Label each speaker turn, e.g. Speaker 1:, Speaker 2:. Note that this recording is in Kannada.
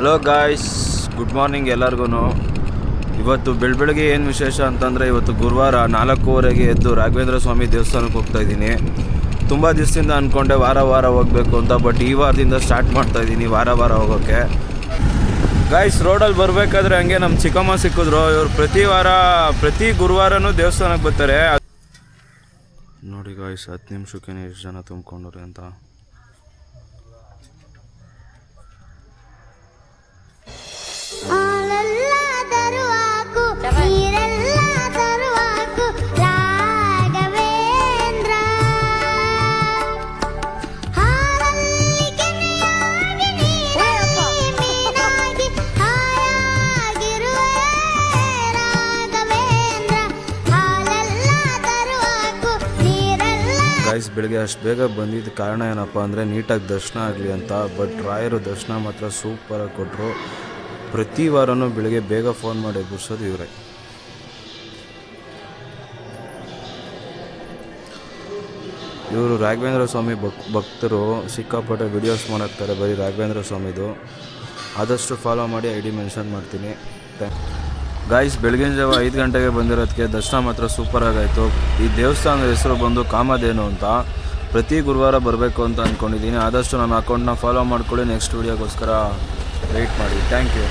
Speaker 1: ಹಲೋ ಗಾಯ್ಸ್ ಗುಡ್ ಮಾರ್ನಿಂಗ್ ಎಲ್ಲರಿಗೂ ಇವತ್ತು ಬೆಳ ಬೆಳಗ್ಗೆ ಏನು ವಿಶೇಷ ಅಂತಂದರೆ ಇವತ್ತು ಗುರುವಾರ ನಾಲ್ಕೂವರೆಗೆ ಎದ್ದು ರಾಘವೇಂದ್ರ ಸ್ವಾಮಿ ದೇವಸ್ಥಾನಕ್ಕೆ ಹೋಗ್ತಾ ಇದ್ದೀನಿ. ತುಂಬ ದಿವಸದಿಂದ ಅಂದ್ಕೊಂಡೆ ವಾರ ವಾರ ಹೋಗಬೇಕು ಅಂತ ಬಟ್ ಈ ವಾರದಿಂದ ಸ್ಟಾರ್ಟ್ ಮಾಡ್ತಾ ಇದ್ದೀನಿ ವಾರ ವಾರ ಹೋಗೋಕ್ಕೆ ಗಾಯ್ಸ್ ರೋಡಲ್ಲಿ ಬರಬೇಕಾದ್ರೆ ಹಂಗೆ ನಮ್ಮ ಚಿಕ್ಕಮ್ಮ ಸಿಕ್ಕಿದ್ರು. ಇವರು ಪ್ರತಿ ವಾರ, ಪ್ರತಿ ಗುರುವಾರನೂ ದೇವಸ್ಥಾನಕ್ಕೆ ಬರ್ತಾರೆ. ನೋಡಿ ಗಾಯ್ಸ್ ಹತ್ತು ನಿಮಿಷಕ್ಕೆ ಎಷ್ಟು ಜನ ತುಂಬ್ಕೊಂಡ್ರಿ ಅಂತ. ಗಾಯ್ಸ್ ಬೆಳಗ್ಗೆ ಅಷ್ಟು ಬೇಗ ಬಂದಿದ್ದ ಕಾರಣ ಏನಪ್ಪ ಅಂದರೆ ನೀಟಾಗಿ ದರ್ಶನ ಆಗಲಿ ಅಂತ ಬಟ್ ರಾಯರು ದರ್ಶನ ಮಾತ್ರ ಸೂಪರಾಗಿ ಕೊಟ್ಟರು ಪ್ರತಿ ವಾರನೂ ಬೆಳಿಗ್ಗೆ ಬೇಗ ಫೋನ್ ಮಾಡಿ ಎಬ್ಬಿಸೋದು ಇವರೇ. ಇವರು ರಾಘವೇಂದ್ರ ಸ್ವಾಮಿ ಭಕ್, ಭಕ್ತರು ಸಿಕ್ಕಾಪಟ್ಟೆ ವಿಡಿಯೋಸ್ ಮಾಡಾಕ್ತಾರೆ ಬರೀ ರಾಘವೇಂದ್ರ ಸ್ವಾಮಿದು. ಆದಷ್ಟು ಫಾಲೋ ಮಾಡಿ ಐ ಡಿ ಮೆನ್ಷನ್ ಮಾಡ್ತೀನಿ ಗಾಯ್ಸ್ ಬೆಳಗಿನ ಜಾವ ಐದು ಗಂಟೆಗೆ ಬಂದಿರೋದಕ್ಕೆ ದರ್ಶನ ಮಾತ್ರ ಸೂಪರ್ ಆಗಾಯಿತು. ಈ ದೇವಸ್ಥಾನದ ಹೆಸರು ಬಂದು ಕಾಮಧೇನು ಅಂತ ಪ್ರತಿ ಗುರುವಾರ ಬರಬೇಕು ಅಂತ ಅಂದ್ಕೊಂಡಿದ್ದೀನಿ ಆದಷ್ಟು ನನ್ನ ಅಕೌಂಟ್ನ ಫಾಲೋ ಮಾಡ್ಕೊಳ್ಳಿ ನೆಕ್ಸ್ಟ್ ವೀಡಿಯೋಗೋಸ್ಕರ ವೆಯ್ಟ್ ಮಾಡಿ. Thank you